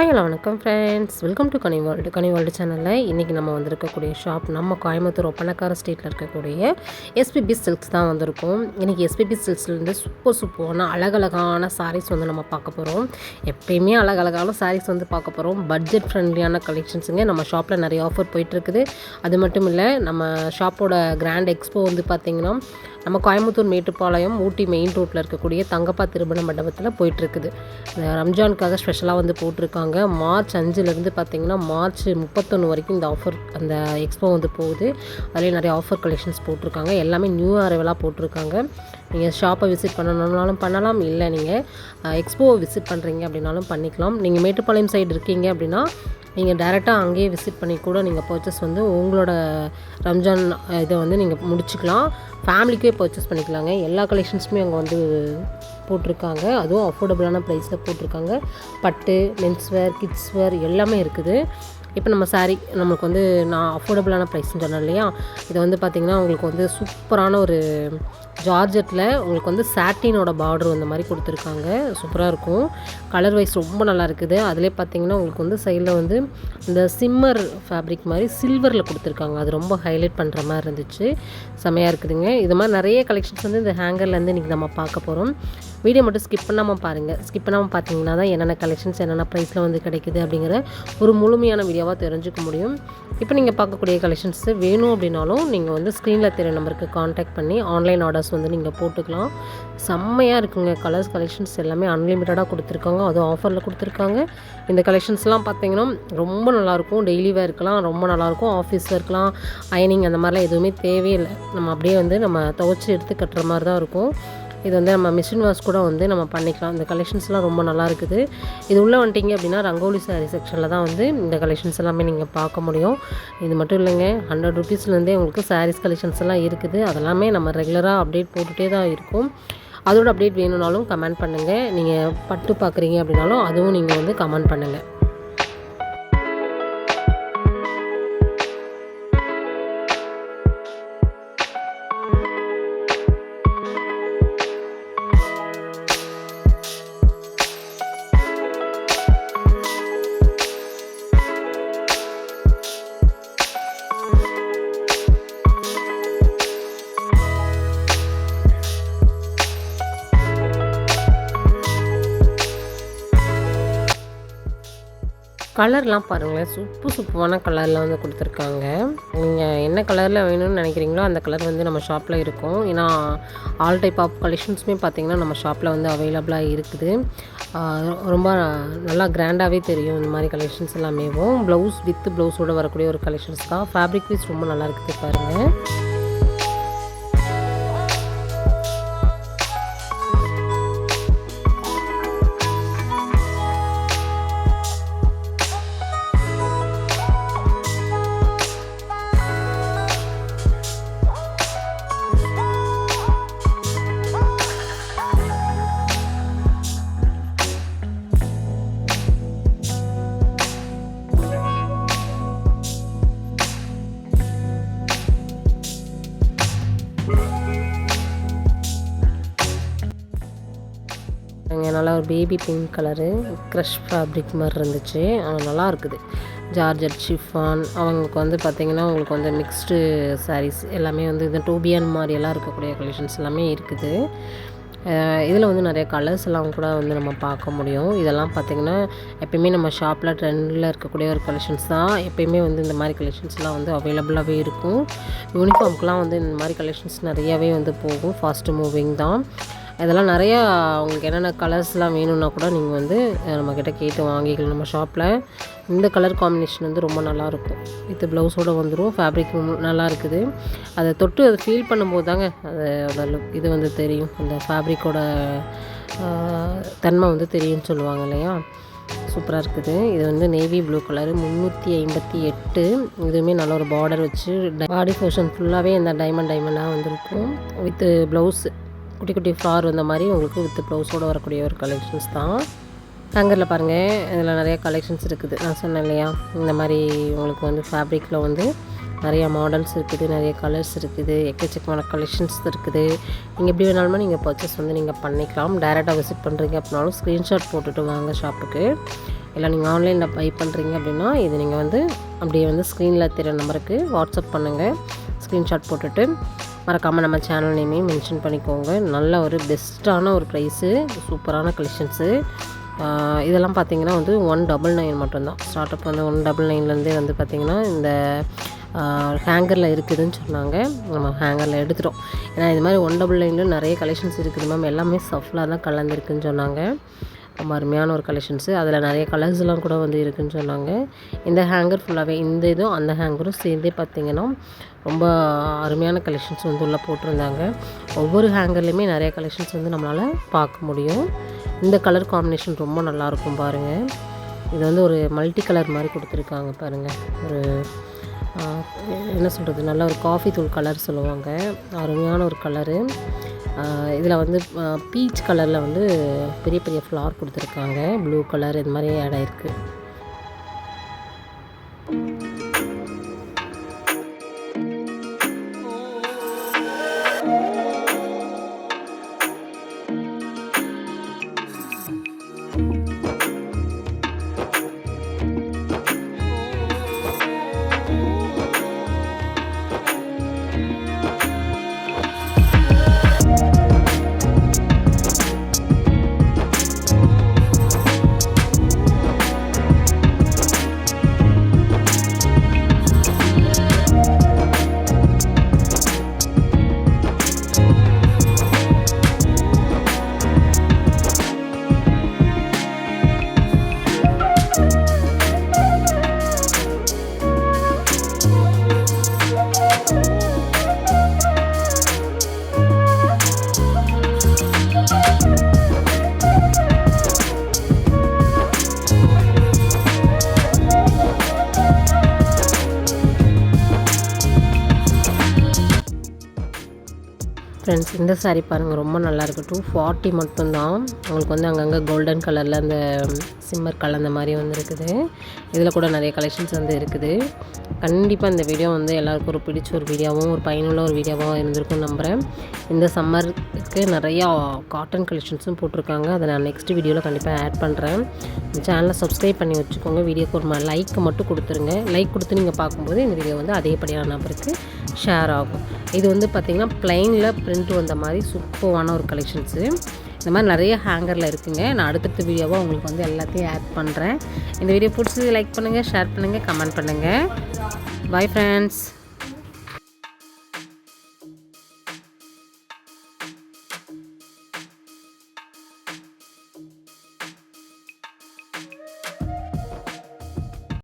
Hi hello வணக்கம் friends welcome to Kani world Kani world சேனலில் இன்றைக்கி நம்ம வந்திருக்கக்கூடிய ஷாப் நம்ம கோயம்புத்தூர் ஒப்பனக்கார ஸ்ட்ரீட்டில் இருக்கக்கூடிய எஸ்பிபி சில்க்ஸ் தான் வந்திருக்கோம். இன்றைக்கி எஸ்பிபி சில்க்ஸ்லேருந்து சூப்பர் சூப்பரான அழகழகான சாரீஸ் வந்து நம்ம பார்க்க போகிறோம் எப்பயுமே அழகழகான சாரீஸ் வந்து பார்க்க போகிறோம் பட்ஜெட் ஃப்ரெண்ட்லியான கலெக்ஷன்ஸுங்க நம்ம ஷாப்பில் நிறைய ஆஃபர் போயிட்டுருக்குது அது மட்டும் இல்லை நம்ம ஷாப்போட கிராண்ட் எக்ஸ்போ வந்து பார்த்திங்கன்னா நம்ம கோயம்புத்தூர் மேட்டுப்பாளையம் ஊட்டி மெயின் ரோட்டில் இருக்கக்கூடிய தங்கப்பா திருமண மண்டபத்தில் போயிட்டுருக்குது. இந்த ரம்ஜானுக்காக ஸ்பெஷலாக வந்து போட்டிருக்காங்க. மார்ச் அஞ்சுலேருந்து பார்த்திங்கன்னா மார்ச் முப்பத்தொன்று வரைக்கும் இந்த ஆஃபர் அந்த எக்ஸ்போ வந்து போகுது. அதிலே நிறைய ஆஃபர் கலெக்ஷன்ஸ் போட்டிருக்காங்க. எல்லாமே நியூ அரைவலாக போட்டிருக்காங்க. நீங்கள் ஷாப்பை விசிட் பண்ணணுன்னாலும் பண்ணலாம் இல்லை நீங்கள் எக்ஸ்போவை விசிட் பண்ணுறீங்க அப்படின்னாலும் பண்ணிக்கலாம். நீங்கள் மேட்டுப்பாளையம் சைடு இருக்கீங்க அப்படின்னா நீங்கள் டேரெக்டாக அங்கேயே விசிட் பண்ணி கூட நீங்கள் பர்ச்சேஸ் வந்து உங்களோட ரம்ஜான் இதை வந்து நீங்கள் முடிச்சுக்கலாம். ஃபேமிலிக்கே பர்ச்சேஸ் பண்ணிக்கலாங்க. எல்லா கலெக்ஷன்ஸுமே அங்கே வந்து போட்டிருக்காங்க. அதுவும் அஃபோர்டபுளான ப்ரைஸில் போட்டிருக்காங்க. பட்டு மென்ஸ்வேர் கிட்ஸ்வேர் எல்லாமே இருக்குது. இப்போ நம்ம சாரீ நம்மளுக்கு வந்து நான் அஃபோர்டபுளான ப்ரைஸ்ன்னு சொன்னேன் இல்லையா? இது வந்து பார்த்திங்கன்னா உங்களுக்கு வந்து சூப்பரான ஒரு ஜார்ஜெட்டில் உங்களுக்கு வந்து சாட்டினோட பார்டர் இந்த மாதிரி கொடுத்துருக்காங்க. சூப்பராக இருக்கும். கலர் வைஸ் ரொம்ப நல்லா இருக்குது. அதிலே பார்த்தீங்கன்னா உங்களுக்கு வந்து சைடில் வந்து இந்த சிம்மர் ஃபேப்ரிக் மாதிரி சில்வரில் கொடுத்துருக்காங்க. அது ரொம்ப ஹைலைட் பண்ணுற மாதிரி இருந்துச்சு. செமையாக இருக்குதுங்க. இது மாதிரி நிறைய கலெக்ஷன்ஸ் வந்து இந்த ஹேங்கர்லேருந்து இன்றைக்கி நம்ம பார்க்க போகிறோம் வீடியோ மட்டும் ஸ்கிப் பண்ணாமல் பாருங்கள் ஸ்கிப் பண்ணாமல் பார்த்தீங்கன்னா தான் என்னென்ன கலெக்ஷன்ஸ் என்னென்ன ப்ரைஸில் வந்து கிடைக்குது அப்படிங்கிற ஒரு முழுமையான வீடியோவாக தெரிஞ்சுக்க முடியும். இப்போ நீங்கள் பார்க்கக்கூடிய கலெக்ஷன்ஸ் வேணும் அப்படின்னாலும் நீங்கள் வந்து ஸ்க்ரீனில் தெரிய நம்பருக்கு காண்டாக்ட் பண்ணி ஆன்லைன் ஆர்டர்ஸ் வந்து நீங்கள் போட்டுக்கலாம். செம்மையாக இருக்குங்க. கலர்ஸ் கலெக்ஷன்ஸ் எல்லாமே அன்லிமிட்டடாக கொடுத்துருக்காங்க. அதுவும் ஆஃபரில் கொடுத்துருக்காங்க. இந்த கலெக்ஷன்ஸ்லாம் பார்த்தீங்கன்னா ரொம்ப நல்லாயிருக்கும் டெய்லி வேர்க்கெலாம் ரொம்ப நல்லாயிருக்கும் ஆஃபீஸ் இருக்கலாம். அயனிங் அந்த மாதிரிலாம் எதுவுமே தேவையில்லை. நம்ம அப்படியே வந்து நம்ம துவச்சி எடுத்து கட்டுற மாதிரி தான் இருக்கும். இது வந்து நம்ம மிஷின் வாஷ் கூட வந்து நம்ம பண்ணிக்கலாம். இந்த கலெக்ஷன்ஸ்லாம் ரொம்ப நல்லா இருக்குது. இது உள்ளே வந்துட்டிங்க அப்படின்னா ரங்கோலி சாரீ செக்ஷனில் தான் வந்து இந்த கலெக்ஷன்ஸ் எல்லாமே நீங்கள் பார்க்க முடியும். இது மட்டும் இல்லைங்க ஹண்ட்ரட் ருபீஸ்லேருந்தே உங்களுக்கு சாரீஸ் கலெக்ஷன்ஸ் எல்லாம் இருக்குது. அதெல்லாமே நம்ம ரெகுலராக அப்டேட் போட்டுகிட்டே தான் இருக்கும். அதோட அப்டேட் வேணும்னாலும் கமெண்ட் பண்ணுங்கள் நீங்கள் பட்டு பார்க்குறீங்க அப்படின்னாலும் அதுவும் நீங்கள் வந்து கமெண்ட் பண்ணுங்கள் கலர்லாம் பாருங்களேன். சுப்பு சுப்புவான கலரில் வந்து கொடுத்துருக்காங்க. நீங்கள் என்ன கலரில் வேணும்னு நினைக்கிறீங்களோ அந்த கலர் வந்து நம்ம ஷாப்பில் இருக்கும். ஏன்னா ஆல் டைப் ஆஃப் கலெக்ஷன்ஸுமே பார்த்திங்கன்னா நம்ம ஷாப்பில் வந்து அவைலபிளாக இருக்குது. ரொம்ப நல்லா கிராண்டாகவே தெரியும் இந்த மாதிரி கலெக்ஷன்ஸ் எல்லாமேவும். ப்ளவுஸ் வித் ப்ளவுஸோடு வரக்கூடிய ஒரு கலெக்ஷன்ஸ் தான் ஃபேப்ரிக் பீஸ் ரொம்ப நல்லா இருக்குது பாருங்கள் baby pink colour crush fabric மாதிரி இருந்துச்சு. ஆனால் நல்லா இருக்குது. ஜார்ஜட் ஷிஃபான் அவங்களுக்கு வந்து பார்த்திங்கன்னா உங்களுக்கு வந்து மிக்ஸ்டு சாரீஸ் எல்லாமே வந்து இந்த டூபியன் மாதிரியெல்லாம் இருக்கக்கூடிய கலெக்ஷன்ஸ் எல்லாமே இருக்குது. இதில் வந்து நிறைய கலர்ஸ் எல்லாம் கூட வந்து நம்ம பார்க்க முடியும். இதெல்லாம் பார்த்திங்கன்னா எப்பயுமே நம்ம ஷாப்பில் ட்ரெண்டில் இருக்கக்கூடிய ஒரு கலெக்ஷன்ஸ் தான். எப்பயுமே வந்து இந்த மாதிரி கலெக்ஷன்ஸ்லாம் வந்து அவைலபிளாகவே இருக்கும். யூனிஃபார்முக்கெலாம் வந்து இந்த மாதிரி கலெக்ஷன்ஸ் நிறையாவே வந்து போகும். ஃபாஸ்ட்டு மூவிங் தான். இதெல்லாம் நிறையா உங்களுக்கு என்னென்ன கலர்ஸ்லாம் வேணும்னா கூட நீங்கள் வந்து நம்மக்கிட்ட கேட்டு வாங்கிக்கலாம். நம்ம ஷாப்பில் இந்த கலர் காம்பினேஷன் வந்து ரொம்ப நல்லாயிருக்கும். இது ப்ளவுஸோடு வந்துடும் ஃபேப்ரிக் நல்லா இருக்குது அதை தொட்டு அதை ஃபீல் பண்ணும்போது தாங்க அது லுக் இது வந்து தெரியும். அந்த ஃபேப்ரிக்கோட தன்மை வந்து தெரியும்னு சொல்லுவாங்க இல்லையா? சூப்பராக இருக்குது. இது வந்து நேவி ப்ளூ கலரு முந்நூற்றி ஐம்பத்தி எட்டு. இதுவுமே நல்ல ஒரு பார்டர் வச்சு பாடி போர்ஷன் ஃபுல்லாகவே இந்த டைமண்ட் டைமண்டாக வந்துருக்கும். வித் ப்ளவுஸு குட்டி குட்டி ஃப்ளார் வந்த மாதிரி உங்களுக்கு வித் ப்ளவுஸோடு வரக்கூடிய ஒரு கலெக்ஷன்ஸ் தான். ஹேங்கரில் பாருங்கள் இதில் நிறைய கலெக்ஷன்ஸ் இருக்குது. நான் சொன்னேன் இல்லையா? இந்த மாதிரி உங்களுக்கு வந்து ஃபேப்ரிக்கில் வந்து நிறையா மாடல்ஸ் இருக்குது நிறைய கலர்ஸ் இருக்குது எக்கச்சக்கமான கலெக்ஷன்ஸ் இருக்குது. நீங்கள் எப்படி வேணாலுமே நீங்கள் பர்ச்சேஸ் வந்து நீங்கள் பண்ணிக்கலாம். டேரெக்டாக விசிட் பண்ணுறீங்க அப்படின்னாலும் ஸ்க்ரீன்ஷாட் போட்டுட்டு வாங்க ஷாப்புக்கு இல்லை நீங்கள் ஆன்லைனில் பை பண்ணுறீங்க அப்படின்னா இது நீங்கள் வந்து அப்படியே வந்து ஸ்க்ரீனில் தெரிய நம்பருக்கு வாட்ஸ்அப் பண்ணுங்கள் ஸ்க்ரீன்ஷாட் போட்டுட்டு மறக்காமல் நம்ம சேனல் நேமையும் மென்ஷன் பண்ணிக்கோங்க. நல்ல ஒரு பெஸ்ட்டான ஒரு ப்ரைஸு சூப்பரான கலெக்ஷன்ஸு இதெல்லாம் பார்த்தீங்கன்னா வந்து ஒன் டபுள் நைன் மட்டும்தான். ஸ்டார்ட் அப் வந்து ஒன் டபுள் நைன்லேருந்தே வந்து பார்த்திங்கன்னா இந்த ஹேங்கரில் இருக்குதுன்னு சொன்னாங்க. நம்ம ஹேங்கரில் எடுத்துட்டோம். ஏன்னா இது மாதிரி ஒன் டபுள் நைனில் நிறைய கலெக்ஷன்ஸ் இருக்குது மேம் எல்லாமே சஃப்லாக தான் கலந்துருக்குன்னு சொன்னாங்க. ரொம்ப அருமையான ஒரு கலெக்ஷன்ஸு அதில் நிறைய கலர்ஸ்லாம் கூட வந்து இருக்குதுன்னு சொன்னாங்க. இந்த ஹேங்கர் ஃபுல்லாகவே இந்த இதுவும் அந்த ஹேங்கரும் சேர்ந்தே பார்த்திங்கன்னா ரொம்ப அருமையான கலெக்ஷன்ஸ் வந்து உள்ளே போட்டிருந்தாங்க. ஒவ்வொரு ஹேங்கர்லேயுமே நிறைய கலெக்ஷன்ஸ் வந்து நம்மளால் பார்க்க முடியும். இந்த கலர் காம்பினேஷன் ரொம்ப நல்லாயிருக்கும் பாருங்கள் இது வந்து ஒரு மல்டி கலர் மாதிரி கொடுத்துருக்காங்க பாருங்கள் ஒரு என்ன சொல்கிறது நல்ல ஒரு காஃபி தூள் கலர் சொல்லுவாங்க. அருமையான ஒரு கலரு இதில் வந்து பீச் கலரில் வந்து பெரிய பெரிய ஃப்ளார் கொடுத்துருக்காங்க. ப்ளூ கலர் இது மாதிரி ஆட் ஆகிருக்கு ஃப்ரெண்ட்ஸ் இந்த சாரீ பாருங்கள் ரொம்ப நல்லாயிருக்கு டூ ஃபார்ட்டி மட்டும்தான். உங்களுக்கு வந்து அங்கங்கே கோல்டன் கலரில் அந்த சிம்மர் கலந்த மாதிரி வந்து இருக்குது. இதில் கூட நிறைய கலெக்ஷன்ஸ் வந்து இருக்குது. கண்டிப்பாக இந்த வீடியோ வந்து எல்லாருக்கும் ஒரு பிடிச்ச ஒரு வீடியோவும் ஒரு பயனுள்ள ஒரு வீடியோவாக இருந்திருக்கும் நம்புகிறேன் இந்த சம்மருக்கு நிறையா காட்டன் கலெக்ஷன்ஸும் போட்டிருக்காங்க. அதை நான் நெக்ஸ்ட் வீடியோவில் கண்டிப்பாக ஆட் பண்ணுறேன் இந்த சேனலை சப்ஸ்கிரைப் பண்ணி வச்சுக்கோங்க. வீடியோக்கு ஒரு லைக் மட்டும் கொடுத்துருங்க. லைக் கொடுத்து நீங்கள் பார்க்கும்போது இந்த வீடியோ வந்து அதேபடியான நம்பருக்கு ஷேர் ஆகும். இது வந்து பார்த்திங்கன்னா ப்ளைனில் பிரிண்ட் வந்த மாதிரி சூப்பரான ஒரு கலெக்ஷன்ஸு இந்த மாதிரி நிறைய ஹேங்கரில் இருக்குங்க. நான் அடுத்தடுத்த வீடியோவாக உங்களுக்கு வந்து எல்லாத்தையும் ஆட் பண்ணுறேன் இந்த வீடியோ பிடிச்சி லைக் பண்ணுங்கள் ஷேர் பண்ணுங்கள் கமெண்ட் பண்ணுங்கள் பாய் ஃப்ரெண்ட்ஸ்